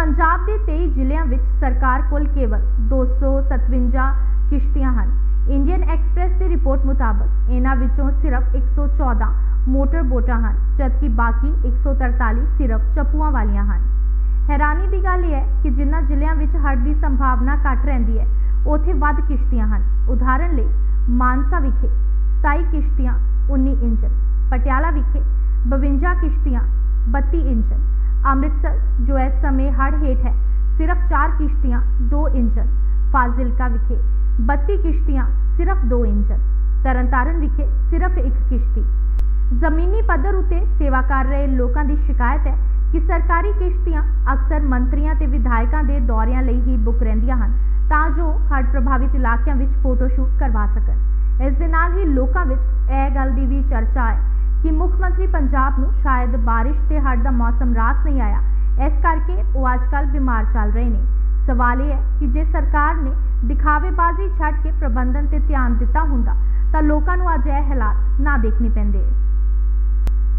ਪੰਜਾਬ ਦੇ 23 ਜ਼ਿਲ੍ਹਿਆਂ ਵਿੱਚ ਸਰਕਾਰ ਕੋਲ ਕੇਵਲ 257 ਕਿਸ਼ਤੀਆਂ ਹਨ। ਇੰਡੀਅਨ ਐਕਸਪ੍ਰੈਸ ਦੀ ਰਿਪੋਰਟ ਮੁਤਾਬਕ ਇਹਨਾਂ ਵਿੱਚੋਂ ਸਿਰਫ 114 ਮੋਟਰ ਬੋਟਾਂ ਹਨ, ਜਦਕਿ ਬਾਕੀ 143 ਸਿਰਫ ਚੱਪੂਆਂ ਵਾਲੀਆਂ ਹਨ। ਹੈਰਾਨੀ ਦੀ ਗੱਲ ਇਹ ਹੈ ਕਿ ਜਿਨ੍ਹਾਂ ਜ਼ਿਲ੍ਹਿਆਂ ਵਿੱਚ ਹੜ੍ਹ ਦੀ ਸੰਭਾਵਨਾ ਘੱਟ ਰਹਿੰਦੀ ਹੈ, ਉੱਥੇ ਵੱਧ ਕਿਸ਼ਤੀਆਂ ਹਨ। ਉਦਾਹਰਨ ਲਈ, ਮਾਨਸਾ ਵਿਖੇ 27 ਕਿਸ਼ਤੀਆਂ 19 ਇੰਜਨ ਪਟਿਆਲਾ ਵਿਖੇ 52 ਕਿਸ਼ਤੀਆਂ 32 ਇੰਜਨ ਅੰਮ੍ਰਿਤਸਰ, ਜੋ ਇਸ ਸਮੇਂ ਹੜ੍ਹ ਹੇਠ ਹੈ, ਸਿਰਫ 4 ਕਿਸ਼ਤੀਆਂ 2 ਇੰਜਨ ਫਾਜ਼ਿਲਕਾ ਵਿਖੇ 32 ਕਿਸ਼ਤੀਆਂ, ਸਿਰਫ 2 ਇੰਜਨ ਤਰਨਤਾਰਨ ਵਿਖੇ ਸਿਰਫ ਇੱਕ ਕਿਸ਼ਤੀ। ਜ਼ਮੀਨੀ ਪੱਧਰ ਉਤੇ ਸੇਵਾ ਕਰ ਰਹੇ ਲੋਕਾਂ ਦੀ ਸ਼ਿਕਾਇਤ ਹੈ ਕਿ ਸਰਕਾਰੀ ਕਿਸ਼ਤੀਆਂ ਅਕਸਰ ਮੰਤਰੀਆਂ ਤੇ ਵਿਧਾਇਕਾਂ ਦੇ ਦੌਰਿਆਂ ਲਈ ਹੀ ਬੁੱਕ ਰਹਿੰਦੀਆਂ ਹਨ, ਤਾਂ ਜੋ ਹੜ੍ਹ ਪ੍ਰਭਾਵਿਤ ਇਲਾਕਿਆਂ ਵਿੱਚ ਫੋਟੋ ਸ਼ੂਟ ਕਰਵਾ ਸਕਣ। ਇਸ ਦੇ ਨਾਲ ਹੀ ਲੋਕਾਂ ਵਿੱਚ ਇਹ ਗੱਲ ਦੀ ਵੀ ਚਰਚਾ ਹੈ ਕਿ ਮੁੱਖ ਮੰਤਰੀ ਪੰਜਾਬ ਨੂੰ ਸ਼ਾਇਦ ਬਾਰਿਸ਼ ਤੇ ਹੜ੍ਹ ਦਾ ਮੌਸਮ ਰਾਸ ਨਹੀਂ ਆਇਆ। ਇਸ ਕਰਕੇ ਉਹ ਅੱਜਕੱਲ ਬਿਮਾਰ ਚੱਲ ਰਹੇ ਨੇ। ਸਵਾਲ ਇਹ ਹੈ ਕਿ ਜੇ ਸਰਕਾਰ ਨੇ ਦਿਖਾਵੇਬਾਜ਼ੀ ਛੱਡ ਕੇ ਪ੍ਰਬੰਧਨ ਤੇ ਧਿਆਨ ਦਿੱਤਾ ਹੁੰਦਾ, ਤਾਂ ਲੋਕਾਂ ਨੂੰ ਅੱਜ ਇਹ ਹਾਲਾਤ ਨਾ ਦੇਖਣੇ ਪੈਂਦੇ।